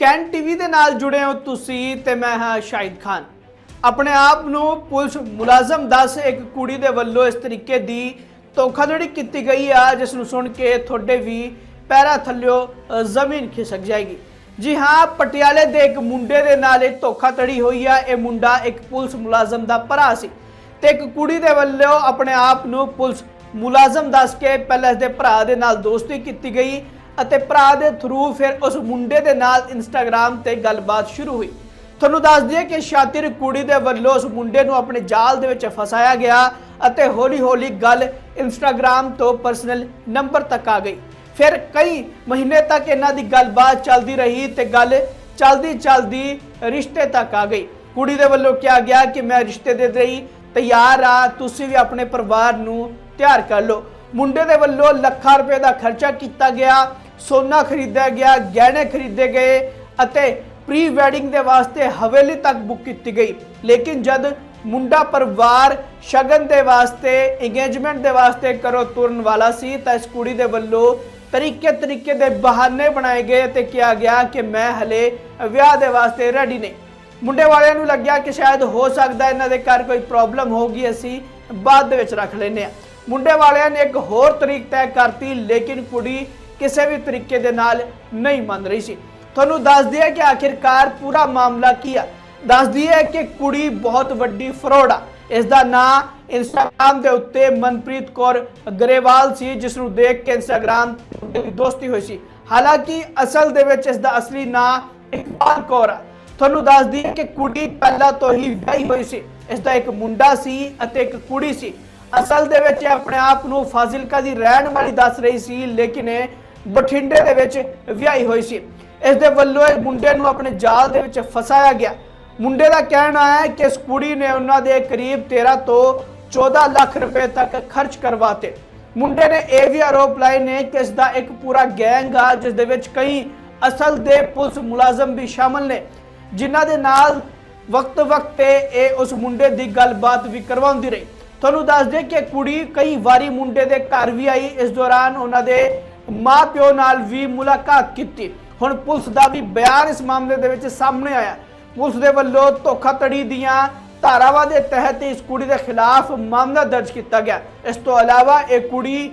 Can TV ਦੇ ਨਾਲ ਜੁੜੇ ਹੋ ਤੁਸੀਂ ਤੇ ਮੈਂ ਹਾਂ ਸ਼ਾਹਿਦ ਖਾਨ। ਆਪਣੇ ਆਪ ਨੂੰ ਪੁਲਿਸ ਮੁਲਾਜ਼ਮ ਦੱਸ ਇੱਕ ਕੁੜੀ ਦੇ ਵੱਲੋਂ ਇਸ ਤਰੀਕੇ ਦੀ ਧੋਖਾਧੜੀ ਕੀਤੀ ਗਈ ਆ, ਜਿਸ ਨੂੰ ਸੁਣ ਕੇ ਤੁਹਾਡੇ ਵੀ ਪੈਰਾਂ ਥੱਲਿਓ ਜ਼ਮੀਨ ਖਿਸਕ ਜਾਏਗੀ। ਜੀ ਹਾਂ, ਪਟਿਆਲੇ ਦੇ ਇੱਕ ਮੁੰਡੇ ਦੇ ਨਾਲ ਇਹ ਧੋਖਾਧੜੀ ਹੋਈ ਆ। ਇਹ ਮੁੰਡਾ ਇੱਕ ਪੁਲਿਸ ਮੁਲਾਜ਼ਮ ਦਾ ਭਰਾ ਸੀ ਤੇ ਇੱਕ ਕੁੜੀ ਦੇ ਵੱਲੋਂ ਆਪਣੇ ਆਪ ਨੂੰ ਪੁਲਿਸ ਮੁਲਾਜ਼ਮ ਦੱਸ ਕੇ ਪਹਿਲਾਂ ਇਸ ਦੇ ਭਰਾ ਦੇ ਨਾਲ ਦੋਸਤੀ ਕੀਤੀ ਗਈ। ਅਤੇ ਭਰਾ ਦੇ ਥਰੂ ਫਿਰ ਉਸ ਮੁੰਡੇ ਦੇ ਨਾਲ ਇੰਸਟਾਗ੍ਰam ਤੇ ਗੱਲਬਾਤ ਸ਼ੁਰੂ ਹੋਈ। ਤੁਹਾਨੂੰ ਦੱਸ ਦਈਏ ਕਿ ਸ਼ਾਤਿਰ ਕੁੜੀ ਦੇ ਵੱਲੋਂ ਉਸ ਮੁੰਡੇ ਨੂੰ ਆਪਣੇ ਜਾਲ ਦੇ ਵਿੱਚ ਫਸਾਇਆ ਗਿਆ ਅਤੇ ਹੌਲੀ-ਹੌਲੀ ਗੱਲ ਇੰਸਟਾਗ੍ਰam ਤੋਂ ਪਰਸਨਲ ਨੰਬਰ ਤੱਕ ਆ ਗਈ। ਫਿਰ ਕਈ ਮਹੀਨੇ ਤੱਕ ਇਹਨਾਂ ਦੀ ਗੱਲਬਾਤ ਚੱਲਦੀ ਰਹੀ ਤੇ ਗੱਲ ਚਲਦੀ ਚਲਦੀ ਰਿਸ਼ਤੇ ਤੱਕ ਆ ਗਈ। ਕੁੜੀ ਦੇ ਵੱਲੋਂ ਕਿਹਾ ਗਿਆ ਕਿ ਮੈਂ ਰਿਸ਼ਤੇ ਦੇ ਲਈ ਤਿਆਰ ਆ, ਤੁਸੀਂ ਵੀ ਆਪਣੇ ਪਰਿਵਾਰ ਨੂੰ ਤਿਆਰ ਕਰ ਲਓ। ਮੁੰਡੇ ਦੇ ਵੱਲੋਂ ਲੱਖਾਂ ਰੁਪਏ ਦਾ ਖਰਚਾ ਕੀਤਾ ਗਿਆ ਸੋਨਾ ਖਰੀਦਿਆ ਗਿਆ, ਗਹਿਣੇ ਖਰੀਦੇ ਗਏ ਅਤੇ ਪ੍ਰੀ ਵੈਡਿੰਗ ਦੇ ਵਾਸਤੇ ਹਵੇਲੀ ਤੱਕ ਬੁੱਕ ਕੀਤੀ ਗਈ। ਲੇਕਿਨ ਜਦ ਮੁੰਡਾ ਪਰਿਵਾਰ ਸ਼ਗਨ ਦੇ ਵਾਸਤੇ ਇੰਗੇਜਮੈਂਟ ਦੇ ਵਾਸਤੇ ਕਰੋ ਤੁਰਨ ਵਾਲਾ ਸੀ, ਤਾਂ ਇਸ ਕੁੜੀ ਦੇ ਵੱਲੋਂ ਤਰੀਕੇ ਤਰੀਕੇ ਦੇ ਬਹਾਨੇ ਬਣਾਏ ਗਏ ਤੇ ਕਿਹਾ ਗਿਆ ਕਿ ਮੈਂ ਹਲੇ ਵਿਆਹ ਦੇ ਵਾਸਤੇ ਰੈਡੀ ਨਹੀਂ। ਮੁੰਡੇ ਵਾਲਿਆਂ ਨੂੰ ਲੱਗਿਆ ਕਿ ਸ਼ਾਇਦ ਹੋ ਸਕਦਾ ਇਹਨਾਂ ਦੇ ਘਰ ਕੋਈ ਪ੍ਰੋਬਲਮ ਹੋਗੀ ਅਸੀਂ ਬਾਅਦ ਦੇ ਵਿੱਚ ਰੱਖ ਲੈਨੇ ਆ ਮੁੰਡੇ ਵਾਲਿਆਂ ਨੇ ਇੱਕ ਹੋਰ ਤਰੀਕ ਤੈਅ ਕਰਤੀ, ਲੇਕਿਨ ਕੁੜੀ ਕਿਸੇ ਵੀ ਤਰੀਕੇ ਦੇ ਨਾਲ ਨਹੀਂ ਮੰਨ ਰਹੀ ਸੀ। ਤੁਹਾਨੂੰ ਦੱਸ ਦਈਏ ਕਿ ਆਖਿਰਕਾਰ ਪੂਰਾ ਮਾਮਲਾ ਕੀ ਆ? ਦੱਸ ਦਈਏ ਕਿ ਕੁੜੀ ਬਹੁਤ ਵੱਡੀ ਫਰੋਡ ਆ। ਇਸ ਦਾ ਨਾਂ ਇੰਸਟਾਗ੍ਰam ਦੇ ਉੱਤੇ ਮਨਪ੍ਰੀਤ ਕੌਰ ਗਰੇਵਾਲ ਸੀ ਜਿਸ ਨੂੰ ਦੇਖ ਕੇ ਇੰਸਟਾਗ੍ਰam ਤੇ ਦੋਸਤੀ ਹੋਈ ਸੀ। ਹਾਲਾਂਕਿ ਅਸਲ ਦੇ ਵਿੱਚ ਇਸ ਦਾ ਅਸਲੀ ਨਾਂ ਇਕਬਾਲ ਕੌਰ ਆ। ਤੁਹਾਨੂੰ ਦੱਸ ਦਈਏ ਕਿ ਕੁੜੀ ਪਹਿਲਾਂ ਤੋਂ ਹੀ ਵਿਆਹੀ ਹੋਈ ਸੀ। ਇਸ ਦਾ ਇੱਕ ਮੁੰਡਾ ਸੀ ਅਤੇ ਇੱਕ ਕੁੜੀ ਸੀ। ਅਸਲ ਦੇ ਵਿੱਚ ਇਹ ਆਪਣੇ ਆਪ ਨੂੰ ਫਾਜ਼ਿਲਕਾ ਦੀ ਰਹਿਣ ਵਾਲੀ ਦੱਸ ਰਹੀ ਸੀ, ਲੇਕਿਨ ਇਹ ਬਠਿੰਡੇ ਦੇ ਵਿੱਚ ਵਿਆਹੀ ਹੋਈ ਸੀ। ਇਸ ਦੇ ਵੱਲੋਂ ਇਹ ਮੁੰਡੇ ਨੂੰ ਆਪਣੇ ਜਾਲ ਦੇ ਵਿੱਚ ਫਸਾਇਆ ਗਿਆ। ਮੁੰਡੇ ਦਾ ਕਹਿਣਾ ਹੈ ਕਿ ਇਸ ਕੁੜੀ ਨੇ ਉਹਨਾਂ ਦੇ ਕਰੀਬ 13 ਤੋਂ 14 ਲੱਖ ਰੁਪਏ ਤੱਕ ਖਰਚ ਕਰਵਾਤੇ। ਮੁੰਡੇ ਨੇ ਇਹ ਵੀ ਆਰੋਪ ਲਾਏ ਨੇ ਕਿ ਇਸ ਦਾ ਇੱਕ ਪੂਰਾ ਗੈਂਗ ਆ, ਜਿਸ ਦੇ ਵਿੱਚ ਕਈ ਅਸਲ ਦੇ ਪੁਲਿਸ ਮੁਲਾਜ਼ਮ ਵੀ ਸ਼ਾਮਲ ਨੇ। ਜਿਨ੍ਹਾਂ ਦੇ ਨਾਲ ਵਕਤ ਵਕਤ ਤੇ ਇਹ ਉਸ ਮੁੰਡੇ ਦੀ ਗੱਲਬਾਤ ਵੀ ਕਰਵਾਉਂਦੀ ਰਹੀ। ਤੁਹਾਨੂੰ ਦੱਸ ਦੇ ਕਿ ਕੁੜੀ ਕਈ ਵਾਰੀ ਮੁੰਡੇ ਦੇ ਘਰ ਵੀ ਆਈ। ਇਸ ਦੌਰਾਨ ਉਹਨਾਂ ਦੇ ਮਾਪਿਓ ਨਾਲ ਵੀ ਮੁਲਾਕਾਤ ਕੀਤੀ। ਹੁਣ ਪੁਲਿਸ ਦਾ ਵੀ ਬਿਆਨ ਇਸ ਮਾਮਲੇ ਦੇ ਵਿੱਚ ਸਾਹਮਣੇ ਆਇਆ। ਪੁਲਿਸ ਦੇ ਵੱਲੋਂ ਧੋਖਾਧੜੀ ਦੀਆਂ ਧਾਰਾਵਾਂ ਦੇ ਤਹਿਤ ਇਸ ਕੁੜੀ ਦੇ ਖਿਲਾਫ ਮਾਮਲਾ ਦਰਜ ਕੀਤਾ ਗਿਆ। ਇਸ ਤੋਂ ਇਲਾਵਾ ਇਹ ਕੁੜੀ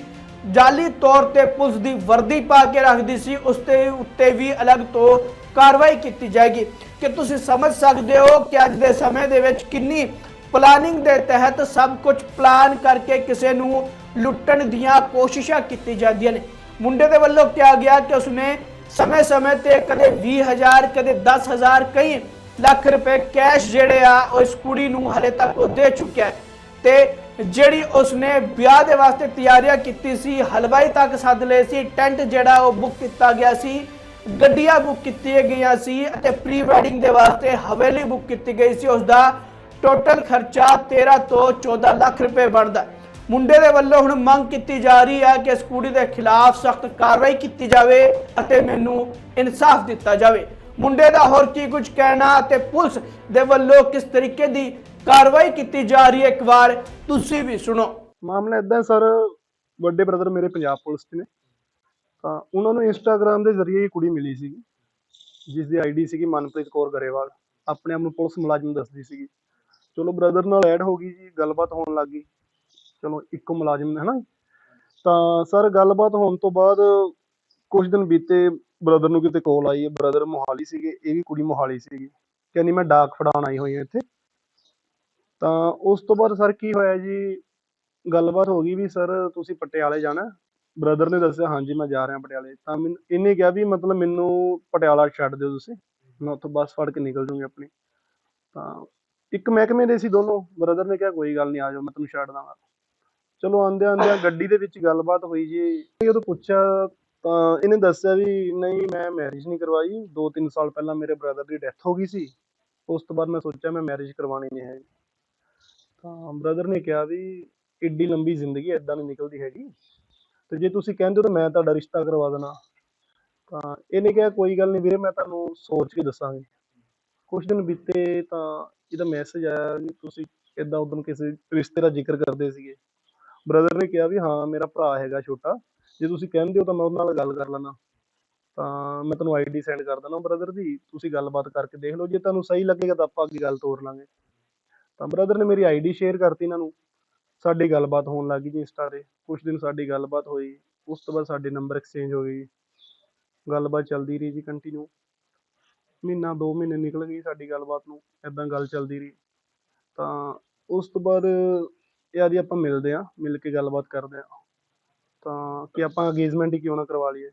ਜਾਲੀ ਤੌਰ ਤੇ ਪੁਲਿਸ ਦੀ ਵਰਦੀ ਪਾ ਕੇ ਰੱਖਦੀ ਸੀ, ਉਸ ਤੇ ਉੱਤੇ ਵੀ ਅਲੱਗ ਤੋਂ ਕਾਰਵਾਈ ਕੀਤੀ ਜਾਏਗੀ। ਕਿ ਤੁਸੀਂ ਸਮਝ ਸਕਦੇ ਹੋ ਕਿ ਅੱਜ ਦੇ ਸਮੇਂ ਦੇ ਵਿੱਚ ਕਿੰਨੀ ਪਲਾਨਿੰਗ ਦੇ ਤਹਿਤ ਸਭ ਕੁਝ ਪਲਾਨ ਕਰਕੇ ਕਿਸੇ ਨੂੰ ਲੁੱਟਣ ਦੀਆਂ ਕੋਸ਼ਿਸ਼ਾਂ ਕੀਤੀ ਜਾਂਦੀਆਂ ਨੇ? ਮੁੰਡੇ ਦੇ ਵੱਲੋਂ ਕਿਹਾ ਗਿਆ ਕਿ ਉਸਨੇ ਸਮੇਂ-ਸਮੇਂ ਤੇ ਕਦੇ 20000 ਕਦੇ 10000 ਕਈ ਲੱਖ ਰੁਪਏ ਕੈਸ਼ ਜਿਹੜੇ ਆ ਉਹ ਇਸ ਕੁੜੀ ਨੂੰ ਹਲੇ ਤੱਕ ਉਹ ਦੇ ਚੁੱਕਿਆ ਹੈ। ਤੇ ਜਿਹੜੀ ਉਸਨੇ ਵਿਆਹ ਦੇ ਵਾਸਤੇ ਤਿਆਰੀਆਂ ਕੀਤੀ ਸੀ, ਹਲਵਾਈ ਤੱਕ ਸੱਦ ਲਏ ਸੀ, ਟੈਂਟ ਜਿਹੜਾ ਉਹ ਬੁੱਕ ਕੀਤਾ ਗਿਆ ਸੀ, ਗੱਡੀਆਂ ਬੁੱਕ ਕੀਤੀਆਂ ਗਈਆਂ ਸੀ ਅਤੇ ਪ੍ਰੀ ਵੈਡਿੰਗ ਦੇ ਵਾਸਤੇ ਹਵੇਲੀ ਬੁੱਕ ਕੀਤੀ ਗਈ ਸੀ ਉਸ ਦਾ ਟੋਟਲ ਖਰਚਾ 13 ਤੋਂ 14 ਲੱਖ ਰੁਪਏ ਬਣਦਾ ਮੁੰਡੇ ਦੇ ਵੱਲੋਂ ਹੁਣ ਮੰਗ ਕੀਤੀ ਜਾ ਰਹੀ ਹੈ ਕਿ ਇਸ ਕੁੜੀ ਦੇ ਖਿਲਾਫ ਸਖਤ ਕਾਰਵਾਈ ਕੀਤੀ ਜਾਵੇ ਅਤੇ ਮੈਨੂੰ ਇਨਸਾਫ ਦਿੱਤਾ ਜਾਵੇ। ਮੁੰਡੇ ਦਾ ਹੋਰ ਕੀ ਕੁਝ ਕਹਿਣਾ ਅਤੇ ਪੁਲਿਸ ਦੇ ਵੱਲੋਂ ਕਿਸ ਤਰੀਕੇ ਦੀ ਕਾਰਵਾਈ ਕੀਤੀ ਜਾ ਰਹੀ ਹੈ? ਇੱਕ ਵਾਰ ਤੁਸੀਂ ਵੀ ਸੁਣੋ। ਮਾਮਲਾ ਇਦਾਂ ਸਰ, ਵੱਡੇ ਬ੍ਰਦਰ ਮੇਰੇ ਪੰਜਾਬ ਪੁਲਿਸ 'ਚ ਨੇ। ਤਾਂ ਉਹਨਾਂ ਨੂੰ ਇੰਸਟਾਗ੍ਰam ਦੇ ਜ਼ਰੀਏ ਹੀ ਕੁੜੀ ਮਿਲੀ ਸੀਗੀ ਜਿਸ ਦੀ ਆਈਡੀ ਸੀਗੀ ਮਨਪ੍ਰੀਤ ਕੌਰ ਗਰੇਵਾਲ। ਆਪਣੇ ਆਪ ਨੂੰ ਪੁਲਿਸ ਮੁਲਾਜ਼ਮ ਦੱਸਦੀ ਸੀਗੀ। ਚਲੋ ਬ੍ਰਦਰ ਨਾਲ ਐਡ ਹੋ ਗਈ ਜੀ, ਗੱਲਬਾਤ ਹੋਣ ਲੱਗ ਗਈ। ਚਲੋ ਇੱਕੋ ਮੁਲਾਜ਼ਮ ਨੇ ਨਾ ਤਾਂ ਸਰ, ਗੱਲਬਾਤ ਹੋਣ ਤੋਂ ਬਾਅਦ ਕੁਝ ਦਿਨ ਬੀਤੇ ਬ੍ਰਦਰ ਨੂੰ ਕਿਤੇ ਕਾਲ ਆਈ ਬ੍ਰਦਰ ਮੋਹਾਲੀ ਸੀਗੇ, ਇਹ ਵੀ ਕੁੜੀ ਮੋਹਾਲੀ ਸੀਗੀ। ਕਹਿੰਦੀ ਮੈਂ ਡਾਕ ਫੜਾਉਣ ਆਈ ਹੋਈ ਹਾਂ ਇੱਥੇ। ਤਾਂ ਉਸ ਤੋਂ ਬਾਅਦ ਸਰ ਕੀ ਹੋਇਆ ਜੀ? ਗੱਲਬਾਤ ਹੋ ਗਈ ਵੀ ਸਰ ਤੁਸੀਂ ਪਟਿਆਲੇ ਜਾਣਾ। ਬ੍ਰਦਰ ਨੇ ਦੱਸਿਆ, ਹਾਂਜੀ ਮੈਂ ਜਾ ਰਿਹਾ ਪਟਿਆਲੇ। ਤਾਂ ਮੈਨੂੰ ਇਹਨੇ ਕਿਹਾ ਵੀ ਮਤਲਬ ਮੈਨੂੰ ਪਟਿਆਲਾ ਛੱਡ ਦਿਓ ਤੁਸੀਂ। ਮੈਂ ਉੱਥੋਂ ਬੱਸ ਫੜ ਕੇ ਨਿਕਲ ਜੂੰਗੀ ਆਪਣੀ। ਤਾਂ ਇੱਕ ਮਹਿਕਮੇ ਦੇ ਸੀ ਦੋਨੋਂ। ਬ੍ਰਦਰ ਨੇ ਕਿਹਾ, ਕੋਈ ਗੱਲ ਨਹੀਂ ਆ ਜਾਓ, ਮੈਂ ਤੁਹਾਨੂੰ ਛੱਡ ਦਾਂਗਾ। ਚਲੋ ਆਂਦੇ ਆਂਦੇ ਗੱਡੀ ਦੇ ਵਿੱਚ ਗੱਲਬਾਤ ਹੋਈ ਜੀ। ਉਦੋਂ ਪੁੱਛਿਆ ਤਾਂ ਇਹਨੇ ਦੱਸਿਆ ਵੀ ਨਹੀਂ, ਮੈਂ ਮੈਰਿਜ ਨਹੀਂ ਕਰਵਾਈ। 2-3 ਸਾਲ ਪਹਿਲਾਂ ਮੇਰੇ ਬ੍ਰਦਰ ਦੀ ਡੈਥ ਹੋ ਗਈ ਸੀ। ਉਸ ਤੋਂ ਬਾਅਦ ਮੈਂ ਸੋਚਿਆ ਮੈਂ ਮੈਰਿਜ ਕਰਵਾਉਣੀ ਨਹੀਂ ਹੈ ਤਾਂ ਬ੍ਰਦਰ ਨੇ ਕਿਹਾ ਵੀ ਏਡੀ ਲੰਬੀ ਜ਼ਿੰਦਗੀ ਐਦਾਂ ਨਹੀਂ ਨਿਕਲਦੀ ਹੈਗੀ। ਤੇ ਜੇ ਤੁਸੀਂ ਕਹਿੰਦੇ ਹੋ ਤਾਂ ਮੈਂ ਤੁਹਾਡਾ ਰਿਸ਼ਤਾ ਕਰਵਾ ਦੇਣਾ। ਤਾਂ ਇਹਨੇ ਕਿਹਾ ਕੋਈ ਗੱਲ ਨਹੀਂ ਵੀਰੇ, ਮੈਂ ਤੁਹਾਨੂੰ ਸੋਚ ਕੇ ਦੱਸਾਂਗੀ। ਕੁਝ ਦਿਨ ਬੀਤੇ ਤਾਂ ਇਹਦਾ ਮੈਸੇਜ ਆਇਆ ਵੀ ਤੁਸੀਂ ਇਦਾਂ ਉਦੋਂ ਕਿਸੇ ਰਿਸ਼ਤੇ ਦਾ ਜ਼ਿਕਰ ਕਰਦੇ ਸੀਗੇ। ਬ੍ਰਦਰ ਨੇ ਕਿਹਾ ਵੀ ਹਾਂ, ਮੇਰਾ ਭਰਾ ਹੈਗਾ ਛੋਟਾ, ਜੇ ਤੁਸੀਂ ਕਹਿੰਦੇ ਹੋ ਤਾਂ ਮੈਂ ਉਹਦੇ ਨਾਲ ਗੱਲ ਕਰ ਲੈਣਾ ਤਾਂ ਮੈਂ ਤੁਹਾਨੂੰ ਆਈਡੀ ਸੈਂਡ ਕਰ ਦਿੰਦਾ ਬ੍ਰਦਰ ਦੀ, ਤੁਸੀਂ ਗੱਲਬਾਤ ਕਰਕੇ ਦੇਖ ਲਓ, ਜੇ ਤੁਹਾਨੂੰ ਸਹੀ ਲੱਗੇਗਾ ਤਾਂ ਆਪਾਂ ਅੱਗੇ ਗੱਲ ਤੋਰ ਲਾਂਗੇ। ਤਾਂ ਬ੍ਰਦਰ ਨੇ ਮੇਰੀ ਆਈਡੀ ਸ਼ੇਅਰ ਕਰਤੀ ਇਹਨਾਂ ਨੂੰ, ਸਾਡੀ ਗੱਲਬਾਤ ਹੋਣ ਲੱਗੀ ਜੀ ਇੰਸਟਾ ਤੇ ਕੁਝ ਦਿਨ ਸਾਡੀ ਗੱਲਬਾਤ ਹੋਈ, ਉਸ ਤੋਂ ਬਾਅਦ ਸਾਡੇ ਨੰਬਰ ਐਕਸਚੇਂਜ ਹੋ ਗਏ ਗੱਲਬਾਤ ਚੱਲਦੀ ਰਹੀ ਜੀ ਕੰਟੀਨਿਊ ਮਹੀਨਾ, ਦੋ ਮਹੀਨੇ ਨਿਕਲ ਗਏ ਸਾਡੀ ਗੱਲਬਾਤ ਨੂੰ ਇਦਾਂ ਗੱਲ ਚੱਲਦੀ ਰਹੀ। ਤਾਂ ਉਸ ਤੋਂ ਬਾਅਦ ਯਾਰ ਜੀ ਆਪਾਂ ਮਿਲਦੇ ਆ ਮਿਲ ਕੇ ਗੱਲਬਾਤ ਕਰਦੇ ਆ ਤਾਂ ਕਿ ਆਪਾਂ ਅੰਗੇਜਮੈਂਟ ਹੀ ਕਿਉਂ ਨਾ ਕਰਵਾ ਲਈਏ।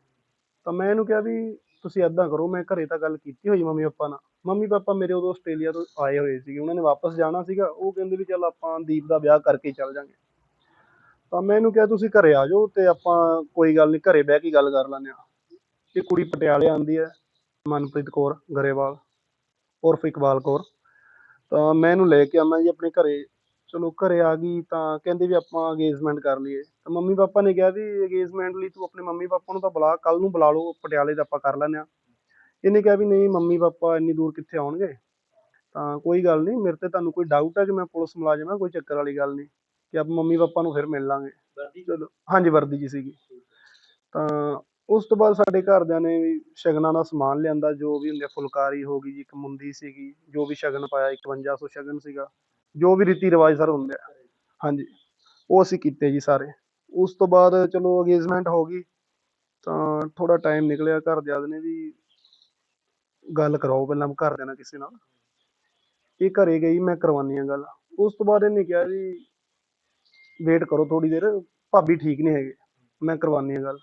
ਤਾਂ ਮੈਂ ਇਹਨੂੰ ਕਿਹਾ ਵੀ ਤੁਸੀਂ ਐਦਾਂ ਕਰੋ, ਮੈਂ ਘਰੇ ਤਾਂ ਗੱਲ ਕੀਤੀ ਹੋਈ ਮੰਮੀ ਪਾਪਾ ਨਾਲ। ਮੰਮੀ ਪਾਪਾ ਮੇਰੇ ਉਦੋਂ ਆਸਟ੍ਰੇਲੀਆ ਤੋਂ ਆਏ ਹੋਏ ਸੀਗੇ, ਉਹਨਾਂ ਨੇ ਵਾਪਸ ਜਾਣਾ ਸੀਗਾ, ਉਹ ਕਹਿੰਦੇ ਵੀ ਚੱਲ ਆਪਾਂ ਦੀਪ ਦਾ ਵਿਆਹ ਕਰਕੇ ਚੱਲ ਜਾਂਗੇ। ਤਾਂ ਮੈਂ ਇਹਨੂੰ ਕਿਹਾ ਤੁਸੀਂ ਘਰੇ ਆ ਜਾਓ ਤੇ ਆਪਾਂ ਕੋਈ ਗੱਲ ਨਹੀਂ, ਘਰੇ ਬਹਿ ਕੇ ਗੱਲ ਕਰ ਲੈਂਦੇ ਆ ਇਹ ਕੁੜੀ ਪਟਿਆਲੇ ਆਂਦੀ ਹੈ, ਮਨਪ੍ਰੀਤ ਕੌਰ ਗਰੇਵਾਲ, ਉਰਫ ਇਕਬਾਲ ਕੌਰ। ਤਾਂ ਮੈਂ ਇਹਨੂੰ ਲੈ ਕੇ ਆਵਾਂ ਜੀ ਆਪਣੇ ਘਰੇ ਚਲੋ ਘਰੇ ਆ ਗਈ ਤਾਂ ਕਹਿੰਦੇ ਵੀ ਆਪਾਂ ਅੰਗੇਜਮੈਂਟ ਕਰ ਲਈਏ। ਤਾਂ ਮੰਮੀ ਪਾਪਾ ਨੇ ਕਿਹਾ ਵੀ ਅੰਗੇਜਮੈਂਟ ਲਈ ਤੂੰ ਆਪਣੇ ਮੰਮੀ ਪਾਪਾ ਨੂੰ ਤਾਂ ਬੁਲਾ ਕੱਲ ਨੂੰ ਬੁਲਾ ਲਓ ਪਟਿਆਲੇ ਦਾ ਆਪਾਂ ਕਰ ਲੈਂਦੇ ਆ ਇਹਨੇ ਕਿਹਾ ਵੀ ਨਹੀਂ ਮੰਮੀ ਪਾਪਾ ਇੰਨੀ ਦੂਰ ਕਿੱਥੇ ਆਉਣਗੇ? ਤਾਂ ਕੋਈ ਗੱਲ ਨਹੀਂ ਮੇਰੇ ਤੇ ਤੁਹਾਨੂੰ ਕੋਈ ਡਾਊਟ ਹੈ ਕਿ ਮੈਂ ਪੁਲਿਸ ਮੁਲਾਜ਼ਮ ਹਾਂ ਕੋਈ ਚੱਕਰ ਵਾਲੀ ਗੱਲ ਨਹੀਂ। ਕਿ ਆਪਾਂ ਮੰਮੀ ਪਾਪਾ ਨੂੰ ਫਿਰ ਮਿਲ ਲਾਂਗੇ। ਚਲੋ ਹਾਂਜੀ ਵਰਦੀ ਜੀ ਸੀਗੀ। ਤਾਂ ਉਸ ਤੋਂ ਬਾਅਦ ਸਾਡੇ ਘਰਦਿਆਂ ਨੇ ਵੀ ਸ਼ਗਨਾਂ ਦਾ ਸਮਾਨ ਲਿਆਂਦਾ ਜੋ ਵੀ ਹੁੰਦੇ ਫੁਲਕਾਰੀ ਹੋ ਗਈ ਜੀ ਇੱਕ ਮੁੰਦੀ ਸੀਗੀ ਜੋ ਵੀ ਸ਼ਗਨ ਪਾਇਆ 5100 ਸ਼ਗਨ ਸੀਗਾ। ਜੋ ਵੀ ਰੀਤੀ ਰਿਵਾਜ ਸਰ ਹੁੰਦੇ ਆ। ਹਾਂਜੀ। ਉਹ ਅਸੀਂ ਕੀਤੇ ਜੀ ਸਾਰੇ। ਉਸ ਤੋਂ ਬਾਅਦ ਚਲੋ ਅੰਗੇਜਮੈਂਟ ਹੋ ਗਈ। ਤਾਂ ਥੋੜਾ ਟਾਈਮ ਨਿਕਲਿਆ, ਘਰਦਿਆਂ ਨੇ ਵੀ ਗੱਲ ਕਰਾਓ ਪਹਿਲਾਂ ਘਰਦਿਆਂ ਨਾਲ ਕਿਸੇ ਨਾਲ। ਇਹ ਘਰੇ ਗਈ, ਮੈਂ ਕਰਵਾਨੀ ਆ ਗੱਲ। ਉਸ ਤੋਂ ਬਾਅਦ ਇਹਨੇ ਕਿਹਾ ਜੀ ਵੇਟ ਕਰੋ ਥੋੜੀ ਦੇਰ, ਭਾਬੀ ਠੀਕ ਨਹੀਂ ਹੈਗੇ, ਮੈਂ ਕਰਵਾਨੀ ਆ ਗੱਲ।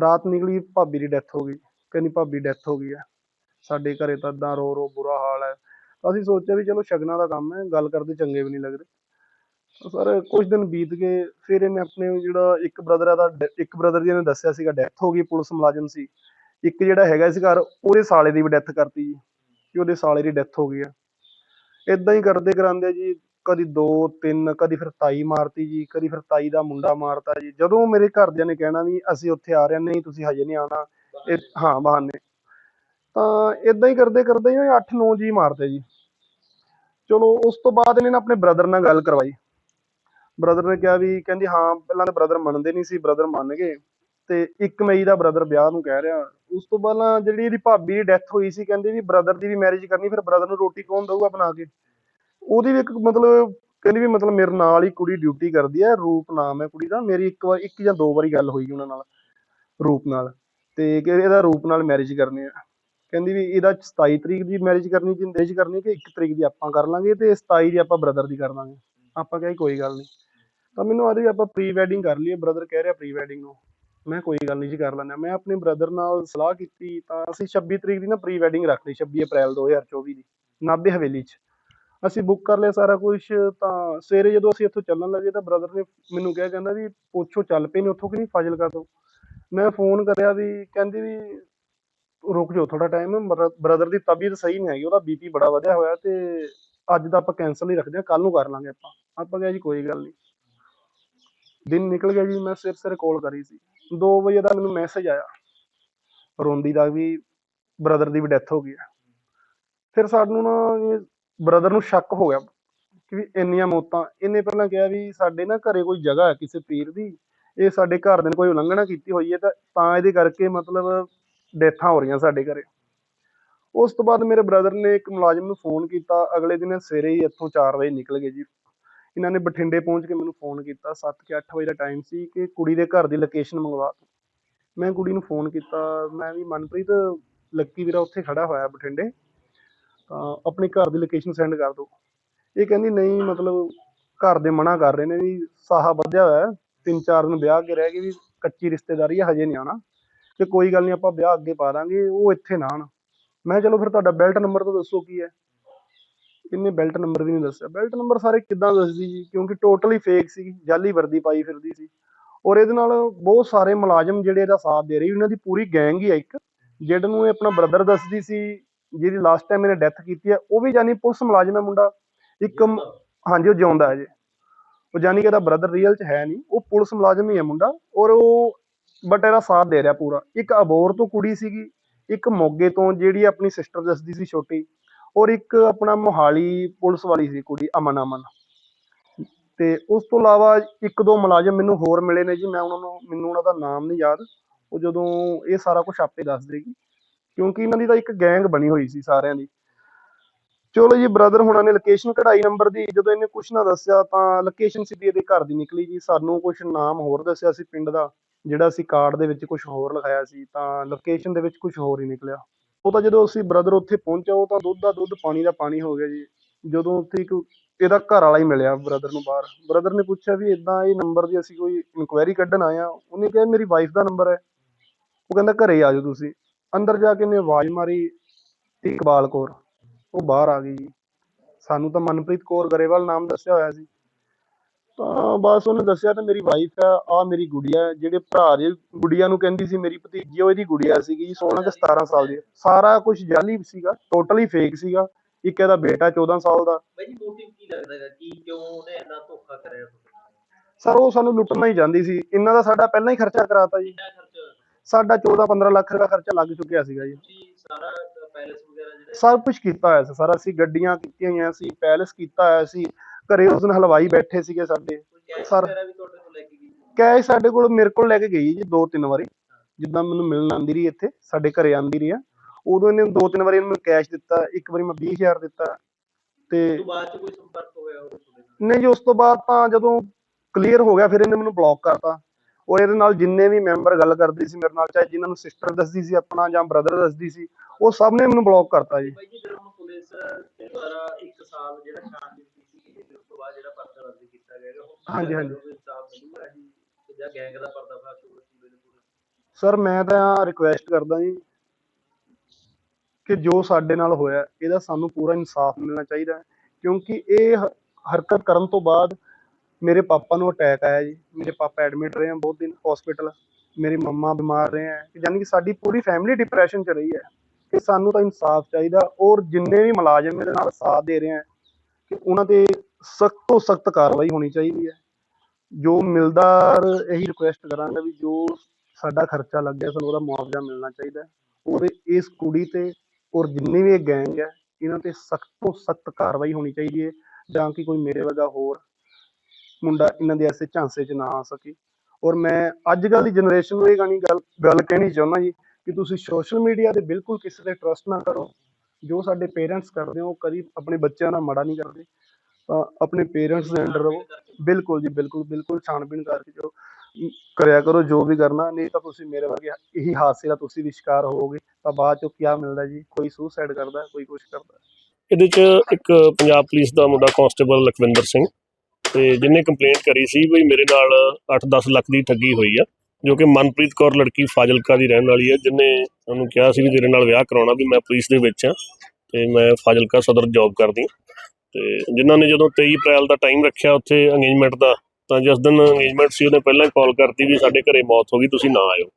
ਰਾਤ ਨਿਕਲੀ, ਭਾਬੀ ਦੀ ਡੈਥ ਹੋ ਗਈ। ਕਹਿੰਦੀ ਭਾਬੀ ਡੈਥ ਹੋ ਗਈ ਹੈ। ਸਾਡੇ ਘਰੇ ਤਾਂ ਏਦਾਂ ਰੋ ਰੋ ਬੁਰਾ ਹਾਲ ਅਸੀਂ ਸੋਚਿਆ ਵੀ ਚਲੋ ਸ਼ਗਨਾਂ ਦਾ ਕੰਮ ਹੈ ਗੱਲ ਕਰਦੇ ਚੰਗੇ ਵੀ ਨਹੀਂ ਲੱਗਦੇ। ਸਰ ਕੁਝ ਦਿਨ ਬੀਤ ਗਏ ਫਿਰ ਇਹਨੇ ਆਪਣੇ ਜਿਹੜਾ ਇੱਕ ਬ੍ਰਦਰ ਦਾ ਡੈ- ਇੱਕ ਬ੍ਰਦਰ ਜੀ ਨੇ ਦੱਸਿਆ ਸੀਗਾ ਡੈਥ ਹੋ ਗਈ ਪੁਲਿਸ ਮੁਲਾਜ਼ਮ ਸੀ। ਇੱਕ ਜਿਹੜਾ ਹੈਗਾ ਸੀ ਘਰ ਉਹਦੇ ਸਾਲੇ ਦੀ ਵੀ ਡੈਥ ਕਰਤੀ ਜੀ ਕਿ ਉਹਦੇ ਸਾਲੇ ਦੀ ਡੈਥ ਹੋ ਗਈ ਆ। ਇਦਾਂ ਹੀ ਕਰਦੇ ਕਰਾਂਦੇ ਜੀ ਕਦੀ ਦੋ ਤਿੰਨ ਕਦੀ ਫਿਰ ਤਾਈ ਮਾਰਤੀ ਜੀ ਕਦੀ ਫਿਰ ਤਾਈ ਦਾ ਮੁੰਡਾ ਮਾਰਤਾ ਜੀ। ਜਦੋਂ ਮੇਰੇ ਘਰਦਿਆਂ ਨੇ ਕਹਿਣਾ ਵੀ ਅਸੀਂ ਉੱਥੇ ਆ ਰਹੇ ਹਾਂ, ਨਹੀਂ ਤੁਸੀਂ ਹਜੇ ਨਹੀਂ ਆਉਣਾ ਇਹ ਹਾਂ ਬਹਾਨੇ। ਤਾਂ ਇਦਾਂ ਹੀ ਕਰਦੇ ਕਰਦੇ ਹੀ 8-9 ਜੀ ਮਾਰਤੇ ਜੀ। ਚਲੋ, ਉਸ ਤੋਂ ਬਾਅਦ ਇਹਨੇ ਨਾ ਆਪਣੇ ਬ੍ਰਦਰ ਨਾਲ ਗੱਲ ਕਰਵਾਈ। ਬ੍ਰਦਰ ਨੇ ਕਿਹਾ ਵੀ, ਕਹਿੰਦੀ, ਹਾਂ, ਪਹਿਲਾਂ ਤਾਂ ਬ੍ਰਦਰ ਮੰਨਦੇ ਨਹੀਂ ਸੀ ਬ੍ਰਦਰ ਮੰਨ ਗਏ ਤੇ 1 ਮਈ ਦਾ ਬ੍ਰਦਰ ਵਿਆਹ ਨੂੰ ਕਹਿ ਰਿਹਾ। ਉਸ ਤੋਂ ਪਹਿਲਾਂ ਜਿਹੜੀ ਇਹਦੀ ਭਾਬੀ ਦੀ ਡੈਥ ਹੋਈ ਸੀ, ਕਹਿੰਦੇ ਵੀ ਬ੍ਰਦਰ ਦੀ ਵੀ ਮੈਰਿਜ ਕਰਨੀ, ਫਿਰ ਬ੍ਰਦਰ ਨੂੰ ਰੋਟੀ ਕੌਣ ਦਊਗਾ ਬਣਾ ਕੇ? ਉਹਦੀ ਵੀ ਇੱਕ ਮਤਲਬ, ਕਹਿੰਦੀ ਵੀ ਮਤਲਬ ਮੇਰੇ ਨਾਲ ਹੀ ਕੁੜੀ ਡਿਊਟੀ ਕਰਦੀ ਹੈ, ਰੂਪ ਨਾਮ ਹੈ ਕੁੜੀ ਦਾ। ਮੇਰੀ ਇੱਕ ਵਾਰ, ਇੱਕ ਜਾਂ ਦੋ ਵਾਰੀ ਗੱਲ ਹੋਈ ਉਹਨਾਂ ਨਾਲ, ਰੂਪ ਨਾਲ। ਤੇ ਕਿ ਇਹਦਾ ਰੂਪ ਨਾਲ ਮੈਰਿਜ ਕਰਨੀ ਆ ਕਹਿੰਦੀ ਵੀ ਇਹਦਾ 27 ਤਰੀਕ ਦੀ ਮੈਰਿਜ ਕਰਨੀ ਕਿ ਮੈਰਿਜ ਕਰਨੀ ਕਿ 1 ਤਰੀਕ ਦੀ ਆਪਾਂ ਕਰ ਲਾਂਗੇ ਤੇ 27 ਦੀ ਆਪਾਂ ਬ੍ਰਦਰ ਦੀ ਕਰ ਲਾਂਗੇ। ਆਪਾਂ ਕਿਹਾ ਜੀ ਕੋਈ ਗੱਲ ਨਹੀਂ। ਤਾਂ ਮੈਨੂੰ ਆਦੀ ਆਪਾਂ ਪ੍ਰੀ ਵੈਡਿੰਗ ਕਰ ਲਈਏ ਬ੍ਰਦਰ ਕਹਿ ਰਿਹਾ ਪ੍ਰੀ ਵੈਡਿੰਗ ਨੂੰ। ਮੈਂ ਕੋਈ ਗੱਲ ਨਹੀਂ ਜੀ ਕਰ ਲੈਂਦੇ ਮੈਂ ਆਪਣੇ ਬ੍ਰਦਰ ਨਾਲ ਸਲਾਹ ਕੀਤੀ ਤਾਂ ਅਸੀਂ 26 ਤਰੀਕ ਦੀ ਨਾ ਪ੍ਰੀ ਵੈਡਿੰਗ ਰੱਖ ਲਈ 26 ਅਪ੍ਰੈਲ 2024 ਦੀ, ਨਾਭੇ ਹਵੇਲੀ 'ਚ। ਅਸੀਂ ਬੁੱਕ ਕਰ ਲਿਆ ਸਾਰਾ ਕੁਝ ਤਾਂ ਸਵੇਰੇ ਜਦੋਂ ਅਸੀਂ ਇੱਥੋਂ ਚੱਲਣ ਲੱਗੇ ਤਾਂ ਬ੍ਰਦਰ ਨੇ ਮੈਨੂੰ ਕਿਹਾ, ਕਹਿੰਦਾ ਵੀ ਪੁੱਛੋ ਚੱਲ ਪਏ ਨੇ ਉੱਥੋਂ ਕਿ ਨਹੀਂ, ਫਾਜ਼ਿਲਕਾ ਤੋਂ। ਮੈਂ ਫੋਨ ਕਰਿਆ ਵੀ, ਕਹਿੰਦੀ ਵੀ ਰੁਕ ਜਾਓ ਥੋੜਾ ਟਾਈਮ ਬ੍ਰਦਰ ਦੀ ਤਬੀਅਤ ਸਹੀ ਨਹੀਂ ਹੈਗੀ, ਉਹਦਾ ਬੀਪੀ ਬੜਾ ਵਧਿਆ ਹੋਇਆ ਤੇ ਅੱਜ ਦਾ ਆਪਾਂ ਕੈਂਸਲ ਹੀ ਰੱਖਦੇ ਹਾਂ ਕੱਲ ਨੂੰ ਕਰ ਲਾਂਗੇ ਆਪਾਂ। ਆਪਾਂ ਕਿਹਾ ਜੀ ਕੋਈ ਗੱਲ ਨਹੀਂ। ਦਿਨ ਨਿਕਲ ਗਿਆ ਜੀ, ਮੈਂ ਸਿਰ ਸਿਰ ਕਾਲ ਕਰੀ ਸੀ। 2 ਵਜੇ ਦਾ ਮੈਨੂੰ ਮੈਸੇਜ ਆਇਆ। ਰੋਂਦੀ ਦਾ ਵੀ ਬ੍ਰਦਰ ਦੀ ਵੀ ਡੈਥ ਹੋ ਗਈ ਹੈ। ਫਿਰ ਸਾਨੂੰ ਨਾ ਬ੍ਰਦਰ ਨੂੰ ਸ਼ੱਕ ਹੋ ਗਿਆ ਕਿ ਵੀ ਇੰਨੀਆਂ ਮੌਤਾਂ। ਇਹਨੇ ਪਹਿਲਾਂ ਕਿਹਾ ਵੀ ਸਾਡੇ ਨਾ ਘਰੇ ਕੋਈ ਜਗ੍ਹਾ ਹੈ ਕਿਸੇ ਪੀਰ ਦੀ। ਇਹ ਸਾਡੇ ਘਰ ਦੇ ਨੇ ਕੋਈ ਉਲੰਘਣਾ ਕੀਤੀ ਹੋਈ ਹੈ ਤਾਂ ਤਾਂ ਇਹਦੇ ਕਰਕੇ ਮਤਲਬ ਡੈਥਾਂ ਹੋ ਰਹੀਆਂ ਸਾਡੇ ਘਰੇ। ਉਸ ਤੋਂ ਬਾਅਦ ਮੇਰੇ ਬ੍ਰਦਰ ਨੇ ਇੱਕ ਮੁਲਾਜ਼ਮ ਨੂੰ ਫੋਨ ਕੀਤਾ। ਅਗਲੇ ਦਿਨ ਸਵੇਰੇ ਹੀ ਇੱਥੋਂ 4 ਵਜੇ ਨਿਕਲ ਗਏ ਜੀ। ਇਹਨਾਂ ਨੇ ਬਠਿੰਡੇ ਪਹੁੰਚ ਕੇ ਮੈਨੂੰ ਫੋਨ ਕੀਤਾ। 7 ਕਿ 8 ਵਜੇ ਦਾ ਟਾਈਮ ਸੀ ਕਿ ਕੁੜੀ ਦੇ ਘਰ ਦੀ ਲੋਕੇਸ਼ਨ ਮੰਗਵਾ ਦਿਓ ਮੈਂ ਕੁੜੀ ਨੂੰ ਫੋਨ ਕੀਤਾ। ਮੈਂ ਵੀ ਮਨਪ੍ਰੀਤ, ਲੱਕੀ ਵੀਰਾ ਉੱਥੇ ਖੜਾ ਹੋਇਆ ਬਠਿੰਡੇ। ਤਾਂ ਆਪਣੇ ਘਰ ਦੀ ਲੋਕੇਸ਼ਨ ਸੈਂਡ ਕਰ ਦਿਓ ਇਹ ਕਹਿੰਦੀ, ਨਹੀਂ, ਮਤਲਬ ਘਰ ਦੇ ਮਨਾ ਕਰ ਰਹੇ ਨੇ ਵੀ ਸਾਹਾ ਵਧਿਆ ਹੋਇਆ ਤਿੰਨ ਚਾਰ ਦਿਨ ਵਿਆਹ ਕੇ ਰਹਿ ਗਏ ਵੀ ਕੱਚੀ ਰਿਸ਼ਤੇਦਾਰੀ ਹੈ ਹਜੇ ਨਹੀਂ ਆਉਣਾ। ਕਿ ਕੋਈ ਗੱਲ ਨਹੀਂ ਆਪਾਂ ਵਿਆਹ ਅੱਗੇ ਪਾ ਦਾਂਗੇ, ਉਹ ਇੱਥੇ ਨਾ ਆਉਣ। ਮੈਂ ਕਿਹਾ ਚਲੋ ਫਿਰ ਤੁਹਾਡਾ ਬੈਲਟ ਨੰਬਰ ਤਾਂ ਦੱਸੋ ਕੀ ਹੈ। ਇਹਨੇ ਬੈਲਟ ਨੰਬਰ ਵੀ ਨਹੀਂ ਦੱਸਿਆ। ਬੈਲਟ ਨੰਬਰ ਸਾਰੇ ਕਿੱਦਾਂ ਦੱਸਦੀ ਜੀ? ਕਿਉਂਕਿ ਟੋਟਲੀ ਫੇਕ ਸੀ, ਜਾਲੀ ਵਰਦੀ ਪਾਈ ਫਿਰਦੀ ਸੀ। ਔਰ ਇਹਦੇ ਨਾਲ ਬਹੁਤ ਸਾਰੇ ਮੁਲਾਜ਼ਮ ਜਿਹੜੇ ਇਹਦਾ ਸਾਥ ਦੇ ਰਹੇ, ਉਹਨਾਂ ਦੀ ਪੂਰੀ ਗੈਂਗ ਹੀ ਹੈ ਇੱਕ। ਜਿਹੜਾ ਨੂੰ ਇਹ ਆਪਣਾ ਬ੍ਰਦਰ ਦੱਸਦੀ ਸੀ, ਜਿਹਦੀ ਲਾਸਟ ਟਾਈਮ ਇਹਨੇ ਡੈਥ ਕੀਤੀ ਹੈ ਉਹ ਵੀ ਜਾਨੀ ਪੁਲਿਸ ਮੁਲਾਜ਼ਮ ਹੈ ਮੁੰਡਾ। ਇੱਕ ਹਾਂਜੀ, ਉਹ ਜਿਉਂਦਾ ਹੈ ਜੀ। ਉਹ ਜਾਨੀ ਕਿ ਇਹਦਾ ਬ੍ਰਦਰ ਰੀਅਲ ਚ ਹੈ ਨਹੀਂ। ਉਹ ਪੁਲਿਸ ਮੁਲਾਜ਼ਮ ਹੀ ਹੈ ਮੁੰਡਾ। ਔਰ ਉਹ ਬਟ ਇਹਦਾ ਸਾਥ ਦੇ ਰਿਹਾ ਪੂਰਾ। ਇੱਕ ਅਬੋਰ ਤੋਂ ਕੁੜੀ ਸੀਗੀ, ਇੱਕ ਮੋਗੇ ਤੋਂ ਜਿਹੜੀ ਆਪਣੀ ਸਿਸਟਰ ਦੱਸਦੀ ਸੀ ਛੋਟੀ, ਔਰ ਇੱਕ ਆਪਣਾ ਮੋਹਾਲੀ ਪੁਲਿਸ ਵਾਲੀ ਸੀ ਕੁੜੀ, ਅਮਨ ਅਮਨ। ਤੇ ਉਸ ਤੋਂ ਇਲਾਵਾ ਇੱਕ ਦੋ ਮੁਲਾਜ਼ਮ ਮੈਨੂੰ ਹੋਰ ਮਿਲੇ ਨੇ ਜੀ, ਮੈਂ ਉਹਨਾਂ ਨੂੰ, ਮੈਨੂੰ ਉਹਨਾਂ ਦਾ ਨਾਮ ਨਹੀਂ ਯਾਦ। ਉਹ ਜਦੋਂ ਇਹ ਸਾਰਾ ਕੁਝ ਆਪੇ ਦੱਸ ਦੇਗੀ, ਕਿਉਂਕਿ ਇਹਨਾਂ ਦੀ ਤਾਂ ਇੱਕ ਗੈਂਗ ਬਣੀ ਹੋਈ ਸੀ ਸਾਰਿਆਂ ਦੀ। ਚਲੋ ਜੀ ਬ੍ਰਦਰ ਹੁਣਾਂ ਨੇ ਲੋਕੇਸ਼ਨ ਕਢਾਈ ਨੰਬਰ ਦੀ। ਜਦੋਂ ਇਹਨੇ ਕੁਛ ਨਾ ਦੱਸਿਆ ਤਾਂ ਲੋਕੇਸ਼ਨ ਸਿੱਧੀ ਇਹਦੇ ਘਰ ਦੀ ਨਿਕਲੀ ਜੀ। ਸਾਨੂੰ ਕੁਛ ਨਾਮ ਹੋਰ ਦੱਸਿਆ ਸੀ ਪਿੰਡ ਦਾ। ਜਿਹੜਾ ਅਸੀਂ ਕਾਰਡ ਦੇ ਵਿੱਚ ਕੁਝ ਹੋਰ ਲਿਖਾਇਆ ਸੀ, ਤਾਂ ਲੋਕੇਸ਼ਨ ਦੇ ਵਿੱਚ ਕੁਝ ਹੋਰ ਹੀ ਨਿਕਲਿਆ। ਉਹ ਤਾਂ ਜਦੋਂ ਅਸੀਂ ਬ੍ਰਦਰ ਉੱਥੇ ਪਹੁੰਚਿਆ ਉਹ ਤਾਂ ਦੁੱਧ ਦਾ ਦੁੱਧ, ਪਾਣੀ ਦਾ ਪਾਣੀ ਹੋ ਗਿਆ ਜੀ। ਜਦੋਂ ਉੱਥੇ ਇੱਕ ਇਹਦਾ ਘਰ ਵਾਲਾ ਹੀ ਮਿਲਿਆ ਬ੍ਰਦਰ ਨੂੰ ਬਾਹਰ। ਬ੍ਰਦਰ ਨੇ ਪੁੱਛਿਆ ਵੀ ਇਦਾਂ ਇਹ ਨੰਬਰ ਦੀ ਅਸੀਂ ਕੋਈ ਇਨਕੁਆਇਰੀ ਕੱਢਣ ਆਏ ਆ ਉਹਨੇ ਕਿਹਾ, ਮੇਰੀ ਵਾਈਫ ਦਾ ਨੰਬਰ ਹੈ। ਉਹ ਕਹਿੰਦਾ, ਘਰੇ ਆ ਜਾਓ ਤੁਸੀਂ। ਅੰਦਰ ਜਾ ਕੇ ਇਹਨੇ ਆਵਾਜ਼ ਮਾਰੀ ਇਕਬਾਲ ਕੌਰ। ਉਹ ਬਾਹਰ ਆ ਗਈ ਜੀ। ਸਾਨੂੰ ਤਾਂ ਮਨਪ੍ਰੀਤ ਕੌਰ ਗਰੇਵਾਲ ਨਾਮ ਦੱਸਿਆ ਹੋਇਆ ਸੀ। ਤਾਂ ਬਸ ਉਹਨੇ ਦੱਸਿਆ ਤਾਂ ਮੇਰੀ ਵਾਈਫ ਆ ਆ ਮੇਰੀ ਗੁੜੀਆ ਹੈ। ਜਿਹੜੇ ਭਰਾ ਦੀ ਗੁੜੀਆ ਨੂੰ ਕਹਿੰਦੀ ਸੀ ਮੇਰੀ ਭਤੀਜੀ ਉਹ ਇਹਦੀ ਗੁੜੀਆ ਸੀਗੀ ਜੀ 16 ਕਿ 17 ਸਾਲ ਦੀ। ਸਾਰਾ ਕੁਝ ਜਾਲੀ ਸੀਗਾ ਟੋਟਲੀ ਫੇਕ ਸੀਗਾ। ਇੱਕ ਇਹਦਾ ਬੇਟਾ 14 ਸਾਲ ਦਾ। ਬਾਈ ਜੀ ਮੋਟਿਵ ਕੀ ਲੱਗਦਾ ਕਿ ਕਿਉਂ ਉਹਨੇ ਇੰਨਾ ਧੋਖਾ ਕਰਿਆ ਤੁਹਾਡੇ ਨਾਲ? ਸਰ ਉਹ ਸਾਨੂੰ ਲੁੱਟਣਾ ਹੀ ਜਾਂਦੀ ਸੀ। ਇਹਨਾਂ ਦਾ ਸਾਡਾ ਪਹਿਲਾਂ ਹੀ ਖਰਚਾ ਕਰਾਤਾ ਜੀ। ਕਿੰਨਾ ਖਰਚਾ ਹੋਇਆ? ਸਾਡਾ 14 15 ਲੱਖ ਦਾ ਖਰਚਾ ਲੱਗ ਚੁੱਕਿਆ ਸੀਗਾ ਜੀ। ਤੁਸੀਂ ਸਾਰਾ ਪੈਲਸ ਵਗੈਰਾ ਜਿਹੜਾ ਸਭ ਕੁਝ ਕੀਤਾ ਹੋਇਆ ਸੀ। ਸਰ ਅਸੀਂ ਗੱਡੀਆਂ ਕੀਤੀਆਂ ਹੋਈਆਂ ਸੀ ਪੈਲਸ ਕੀਤਾ ਹੋਇਆ ਸੀ। ਘਰੇ ਉਸ ਦਿਨ ਹਲਵਾਈ ਬੈਠੇ ਸੀਗੇ ਸਾਡੇ ਸਰ- ਕੈਸ਼ ਸਾਡੇ ਕੋਲ ਮੇਰੇ ਕੋਲ ਲੈ ਕੇ ਗਈ ਜੀ ਦੋ ਤਿੰਨ ਵਾਰੀ। ਜਿੱਦਾਂ ਮੈਨੂੰ ਮਿਲਣ ਆਂਦੀ ਰਹੀ ਇੱਥੇ ਸਾਡੇ ਘਰੇ ਆਂਦੀ ਰਹੀ ਆ। ਉਦੋਂ ਇਹਨੇ ਦੋ ਤਿੰਨ ਵਾਰੀ ਇਹਨੂੰ ਕੈਸ਼ ਦਿੱਤਾ ਇੱਕ ਵਾਰੀ ਮੈਂ 20000 ਦਿੱਤਾ। ਤੇ ਉਸ ਤੋਂ ਬਾਅਦ ਚ ਕੋਈ ਸੰਪਰਕ ਹੋਇਆ ਨਹੀਂ ਜੀ ਉਸ ਤੋਂ ਬਾਅਦ ਤਾਂ ਜਦੋਂ ਕਲੀਅਰ ਹੋ ਗਿਆ ਫਿਰ ਇਹਨੇ ਮੈਨੂੰ ਬਲੌਕ ਕਰਤਾ। ਉਹ ਇਹਦੇ ਨਾਲ ਜਿੰਨੇ ਵੀ ਮੈਂਬਰ ਗੱਲ ਕਰਦੇ ਸੀ ਮੇਰੇ ਨਾਲ ਚਾਹੇ ਜਿਨ੍ਹਾਂ ਨੂੰ ਸਿਸਟਰ ਦੱਸਦੀ ਸੀ ਆਪਣਾ ਜਾਂ ਬ੍ਰਦਰ ਦੱਸਦੀ ਸੀ ਉਹ ਸਭ ਨੇ ਮੈਨੂੰ ਬਲੌਕ ਕਰਤਾ ਜੀ। ਬਾਈ ਜੀ ਹੁਣ ਪੁਲਿਸ ਸਾਰਾ ਇੱਕ ਸਾਲ ਜਿਹੜਾ ਛਾਣਬੀਨ ਕੀਤੀ ਗਈ ਤੇ ਉਸ ਤੋਂ ਬਾਅਦ ਜਿਹੜਾ ਪਰਚਾ ਦਰਜ ਕੀਤਾ ਗਿਆ ਹੈਗਾ, ਹੁਣ ਕੀ ਹਾਂਜੀ, ਹਾਂਜੀ। ਕੋਈ ਇਨਸਾਫ਼ ਮਿਲੂਗਾ ਜੀ ਤੇ ਜਾਂ ਗੈਂਗ ਦਾ ਪਰਦਾਫਾਸ਼ ਹੋਊਗਾ ਪੂਰੇ ਦੇ ਪੂਰੇ ਸਰ ਮੈਂ ਤਾਂ ਰਿਕੁਐਸਟ ਕਰਦਾ ਜੀ ਕਿ ਜੋ ਸਾਡੇ ਨਾਲ ਹੋਇਆ ਇਹਦਾ ਸਾਨੂੰ ਪੂਰਾ ਇਨਸਾਫ ਮਿਲਣਾ ਚਾਹੀਦਾ ਹੈ ਕਿਉਂਕਿ ਇਹ ਹ- ਹਰਕਤ ਕਰਨ ਤੋਂ ਬਾਅਦ ਮੇਰੇ ਪਾਪਾ ਨੂੰ ਅਟੈਕ ਆਇਆ ਜੀ ਮੇਰੇ ਪਾਪਾ ਐਡਮਿਟ ਰਹੇ ਆ ਬਹੁਤ ਦਿਨ ਹਸਪੀਟਲ ਮੇਰੀ ਮੰਮਾ ਬਿਮਾਰ ਰਹੇ ਆ ਯਾਨੀ ਕਿ ਸਾਡੀ ਪੂਰੀ ਫੈਮਿਲੀ ਡਿਪਰੈਸ਼ਨ ਚ ਰਹੀ ਹੈ ਕਿ ਸਾਨੂੰ ਤਾਂ ਇਨਸਾਫ ਚਾਹੀਦਾ ਔਰ ਜਿੰਨੇ ਵੀ ਮੁਲਾਜ਼ਮ ਇਹਦੇ ਨਾਲ ਸਾਥ ਦੇ ਰਹੇ ਆ ਕਿ ਉਹਨਾਂ ਤੇ ਸਖਤ ਤੋਂ ਸਖਤ ਕਾਰਵਾਈ ਹੋਣੀ ਚਾਹੀਦੀ ਹੈ। ਜੋ ਮਿਲਦਾਰ ਇਹੀ ਰਿਕੁਐਸਟ ਕਰਾਂਗਾ ਵੀ ਜੋ ਸਾਡਾ ਖਰਚਾ ਲੱਗਿਆ ਸਾਨੂੰ ਉਹਦਾ ਮੁਆਵਜ਼ਾ ਮਿਲਣਾ ਚਾਹੀਦਾ ਹੈ। ਇਸ ਕੁੜੀ ਤੇ ਔਰ ਜਿੰਨੇ ਵੀ ਗੈਂਗ ਹੈ, ਇਹਨਾਂ ਤੇ ਸਖਤ ਤੋਂ ਸਖਤ ਕਾਰਵਾਈ ਹੋਣੀ ਚਾਹੀਦੀ ਹੈ ਜਾਂ ਕਿ ਕੋਈ ਮੇਰੇ ਵਰਗਾ ਹੋਰ ਮੁੰਡਾ ਇਹਨਾਂ ਦੇ ਐਸੇ ਝਾਂਸੇ 'ਚ ਨਾ ਆ ਸਕੇ। ਔਰ ਮੈਂ ਅੱਜ ਕੱਲ੍ਹ ਦੀ ਜਨਰੇਸ਼ਨ ਨੂੰ ਇਹ ਗਾਣੀ ਗੱਲ ਗੱਲ ਕਹਿਣੀ ਚਾਹੁੰਦਾ ਜੀ ਕਿ ਤੁਸੀਂ ਸੋਸ਼ਲ ਮੀਡੀਆ ਤੇ ਬਿਲਕੁਲ ਕਿਸੇ ਤੇ ਟਰਸਟ ਨਾ ਕਰੋ। ਜੋ ਸਾਡੇ ਪੇਰੈਂਟਸ ਕਰਦੇ ਉਹ ਕਦੀ ਆਪਣੇ ਬੱਚਿਆਂ ਨਾਲ ਮਾੜਾ ਨਹੀਂ ਕਰਦੇ। ਤਾਂ ਆਪਣੇ ਪੇਰੈਂਟਸ ਦੇ ਅੰਡਰ ਰਹੋ। ਬਿਲਕੁਲ ਜੀ, ਬਿਲਕੁਲ ਬਿਲਕੁਲ ਛਾਣਬੀਣ ਕਰਕੇ ਜੋ ਕਰਿਆ ਕਰੋ, ਜੋ ਵੀ ਕਰਨਾ, ਨਹੀਂ ਤਾਂ ਤੁਸੀਂ ਮੇਰੇ ਵਰਗੇ ਇਹੀ ਹਾਦਸੇ ਦਾ ਤੁਸੀਂ ਵੀ ਸ਼ਿਕਾਰ ਹੋਵੋਗੇ। ਤਾਂ ਬਾਅਦ ਚੋਂ ਕੀ ਮਿਲਦਾ ਜੀ? ਕੋਈ ਸੁਸਾਈਡ ਕਰਦਾ, ਕੋਈ ਕੁਝ ਕਰਦਾ। ਇਹਦੇ ਚ ਇੱਕ ਪੰਜਾਬ ਪੁਲਿਸ ਦਾ ਮੁੰਡਾ ਕਾਂਸਟੇਬਲ ਲਖਵਿੰਦਰ ਸਿੰਘ, ਤੇ ਜਿਹਨੇ ਕੰਪਲੇਂਟ ਕਰੀ ਸੀ ਵੀ ਮੇਰੇ ਨਾਲ 8-10 ਲੱਖ ਦੀ ਠੱਗੀ ਹੋਈ ਆ, ਜੋ ਕਿ ਮਨਪ੍ਰੀਤ ਕੌਰ ਲੜਕੀ ਫਾਜ਼ਿਲਕਾ ਦੀ ਰਹਿਣ ਵਾਲੀ ਹੈ ਜਿਹਨੇ ਉਹਨੂੰ ਕਿਹਾ ਸੀ ਵੀ ਤੇਰੇ ਨਾਲ ਵਿਆਹ ਕਰਾਉਣਾ ਵੀ ਮੈਂ ਪੁਲਿਸ ਦੇ ਵਿੱਚ ਆ। ਤੇ ਮੈਂ ਫਾਜ਼ਿਲਕਾ ਸਦਰ ਜੌਬ ਕਰਦੀ ਹਾਂ। ਤੇ ਜਿਨ੍ਹਾਂ ਨੇ ਜਦੋਂ 23 ਅਪ੍ਰੈਲ ਦਾ ਟਾਈਮ ਰੱਖਿਆ ਉੱਥੇ ਅੰਗੇਜਮੈਂਟ ਦਾ, ਤਾਂ ਜਿਸ ਦਿਨ ਅੰਗੇਜਮੈਂਟ ਸੀ, ਉਹਨੇ ਪਹਿਲਾਂ ਹੀ ਕਾਲ ਕਰਤੀ ਵੀ ਸਾਡੇ ਘਰੇ ਮੌਤ ਹੋ ਗਈ, ਤੁਸੀਂ ਨਾ ਆਇਓ।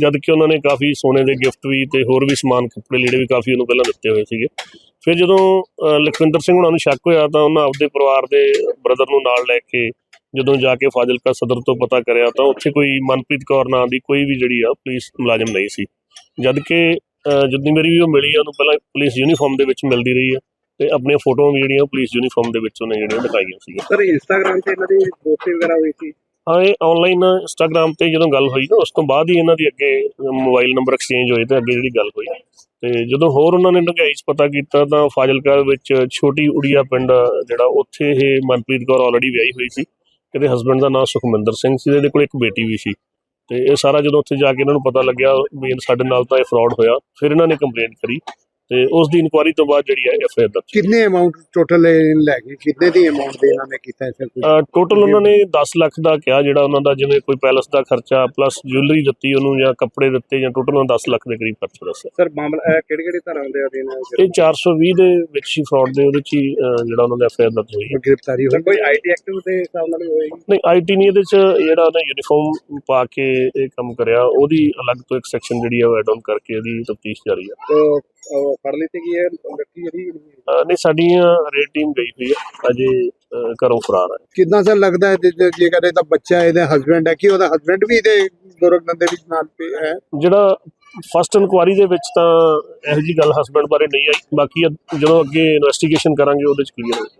ਜਦ ਕਿ ਉਹਨਾਂ ਨੇ ਕਾਫੀ ਸੋਨੇ ਦੇ ਗਿਫਟ ਵੀ ਤੇ ਹੋਰ ਵੀ ਸਮਾਨ, ਕੱਪੜੇ ਲੀੜੇ ਵੀ ਕਾਫੀ ਉਹਨੂੰ ਪਹਿਲਾਂ ਦਿੱਤੇ ਹੋਏ ਸੀਗੇ। ਫਿਰ ਜਦੋਂ ਲਖਵਿੰਦਰ ਸਿੰਘ ਉਹਨਾਂ ਨੂੰ ਸ਼ੱਕ ਹੋਇਆ, ਤਾਂ ਉਹਨਾਂ ਆਪਦੇ ਪਰਿਵਾਰ ਦੇ ਬ੍ਰਦਰ ਨੂੰ ਨਾਲ ਲੈ ਕੇ ਜਦੋਂ ਜਾ ਕੇ ਫਾਜ਼ਿਲਕਾ ਸਦਰ ਤੋਂ ਪਤਾ ਕਰਿਆ, ਤਾਂ ਉੱਥੇ ਕੋਈ ਮਨਪ੍ਰੀਤ ਕੌਰ ਨਾਂ ਦੀ ਕੋਈ ਵੀ ਜਿਹੜੀ ਆ, ਪੁਲਿਸ ਮੁਲਾਜ਼ਮ ਨਹੀਂ ਸੀ। ਜਦ ਕਿ ਜਿੰਨੀ ਮੇਰੀ ਵੀ ਉਹ ਮਿਲੀ ਆ ਉਹਨੂੰ ਪਹਿਲਾਂ ਪੁਲਿਸ ਯੂਨੀਫਾਰਮ ਦੇ ਵਿੱਚ ਮਿਲਦੀ ਰਹੀ ਹੈ ਤੇ ਆਪਣੀਆਂ ਫੋਟੋਆਂ ਵੀ ਜਿਹੜੀਆਂ ਪੁਲਿਸ ਯੂਨੀਫਾਰਮ ਦੇ ਵਿੱਚ ਉਹਨੇ ਜਿਹੜੀਆਂ ਦਿਖਾਈਆਂ ਸੀਗੀਆਂ। ਸਰ ਇੰਸਟਾਗ੍ਰਾਮ ਤੇ ਇਹਨਾਂ ਦੀ ਦੋਸਤੀ ਵਗੈਰਾ ਹੋਈ ਸੀ? ਹਾਂ ਇਹ ਆਨਲਾਈਨ ਇੰਸਟਾਗ੍ਰam ਤੇ ਜਦੋਂ ਗੱਲ ਹੋਈ ਨਾ ਉਸ ਤੋਂ ਬਾਅਦ ਹੀ ਇਹਨਾਂ ਦੀ ਅੱਗੇ ਮੋਬਾਈਲ ਨੰਬਰ ਐਕਸਚੇਂਜ ਹੋਏ ਤੇ ਅੱਗੇ ਜਿਹੜੀ ਗੱਲ ਹੋਈ। ਤੇ ਜਦੋਂ ਹੋਰ ਉਹਨਾਂ ਨੇ ਡੂੰਘਾਈ 'ਚ ਪਤਾ ਕੀਤਾ ਤਾਂ ਫਾਜ਼ਿਲਕਾ ਵਿੱਚ ਛੋਟੀ ਉੜੀਆ ਪਿੰਡ ਜਿਹੜਾ ਉੱਥੇ ਇਹ ਮਨਪ੍ਰੀਤ ਕੌਰ ਆਲਰੇਡੀ ਵਿਆਹੀ ਹੋਈ ਸੀ। ਇਹਦੇ ਹਸਬੰਡ ਦਾ ਨਾਮ ਸੁਖਮਿੰਦਰ ਸਿੰਘ ਸੀ ਇਹਦੇ ਕੋਲ ਇੱਕ ਬੇਟੀ ਵੀ ਸੀ। ਤੇ ਇਹ ਸਾਰਾ ਜਦੋਂ ਉੱਥੇ ਜਾ ਕੇ ਇਹਨਾਂ ਨੂੰ ਪਤਾ ਲੱਗਿਆ ਵੀ ਸਾਡੇ ਨਾਲ ਤਾਂ ਇਹ ਫਰਾਡ ਹੋਇਆ, ਫਿਰ ਇਹਨਾਂ ਨੇ ਕੰਪਲੇਂਟ ਕਰੀ। ਤੇ ਉਸ ਦੀ ਇਨਕੁਆਇਰੀ ਤੋਂ ਬਾਅਦ ਜਿਹੜੀ ਹੈ ਐਫ ਆਈ ਆਰ ਦਰਜ ਕਿੰਨੇ ਅਮਾਉਂਟ ਟੋਟਲ ਲੈ ਗਏ? ਕਿੰਨੇ ਦੀ ਅਮਾਉਂਟ ਦੇ ਇਹਨਾਂ ਨੇ ਕੀਤਾ ਸਰ ਟੋਟਲ ਉਹਨਾਂ ਨੇ 10 ਲੱਖ ਦਾ ਕਿਹਾ ਜਿਹੜਾ ਉਹਨਾਂ ਦਾ ਜਿਵੇਂ ਕੋਈ ਪੈਲਸ ਦਾ ਖਰਚਾ ਪਲੱਸ ਜੁਐਲਰੀ ਦਿੱਤੀ ਉਹਨੂੰ ਜਾਂ ਕੱਪੜੇ ਦਿੱਤੇ ਜਾਂ ਟੋਟਲ ਉਹਨਾਂ 10 ਲੱਖ ਦੇ ਕਰੀਬ ਖਰਚਾ ਦੱਸਿਆ। ਸਰ ਮਾਮਲਾ ਕਿਹੜੇ ਕਿਹੜੇ ਧਾਰਾਂ ਦੇ ਅਧੀਨ ਹੈ ਇਹ 420 ਦੇ ਵਿੱਚ ਹੀ ਫਰਾਡ ਦੇ ਉਹਦੇ ਚ ਹੀ ਜਿਹੜਾ ਉਹਨਾਂ ਦਾ ਐਫਆਈਆਰ ਦਰਜ ਹੋਈ ਹੈ। ਗ੍ਰਿਫਤਾਰੀ ਹੋਈ? ਕੋਈ ਆਈਟੀ ਐਕਟਿਵ ਦੇ ਹਿਸਾਬ ਨਾਲ ਹੋਏਗੀ? ਨਹੀਂ ਆਈਟੀ ਨਹੀਂ ਇਹਦੇ ਚ ਜਿਹੜਾ ਉਹਨੇ ਯੂਨੀਫਾਰਮ ਪਾ ਕੇ ਇਹ ਕੰਮ ਕਰਿਆ ਉਹਦੀ ਅਲੱਗ ਤੋਂ ਇੱਕ ਸੈਕਸ਼ਨ ਜਿਹੜੀ ਆ ਉਹ ਐਡ ਆਨ ਕਰਕੇ ਇਹਦੀ ਤਫਤੀਸ਼ ਜਾਰੀ ਆ। ਉਹ ਫੜ ਲਈ ਗਈ ਹੈ ਲੜਕੀ ਜਿਹੜੀ ਅਹ, ਨਹੀਂ ਸਾਡੀ ਰੇਡ ਟੀਮ ਗਈ ਹੋਈ ਹੈ ਅਜੇ ਅਹ, ਘਰੋਂ ਫਰਾਰ ਹੈ ਕਿੰਨਾ ਸਰ ਲੱਗਦਾ ਹੈ ਜੇ- ਜੇ- ਜੇ ਕਰੇ ਤਾਂ ਬੱਚਾ ਇਹਦਾ ਹਸਬੰਡ ਹੈ? ਕਿ ਉਹਦਾ ਹਸਬੰਡ ਵੀ ਇਹਦੇ ਦੁਰਗਨਨ ਦੇ ਵਿੱਚ ਨਾਲ ਪਿਆ ਹੈ? ਜਿਹੜਾ ਫਸਟ ਇਨਕੁਆਰੀ ਦੇ ਵਿੱਚ ਤਾਂ ਇਹੋ ਜੀ ਗੱਲ ਹਸਬੰਡ ਬਾਰੇ ਨਹੀਂ ਆਈ। ਬਾਕੀ ਜਦੋਂ ਅੱਗੇ ਇਨਵੈਸਟੀਗੇਸ਼ਨ ਕਰਾਂਗੇ ਉਹਦੇ ਚ ਕਲੀਅਰ ਹੋ ਜਾਏਗਾ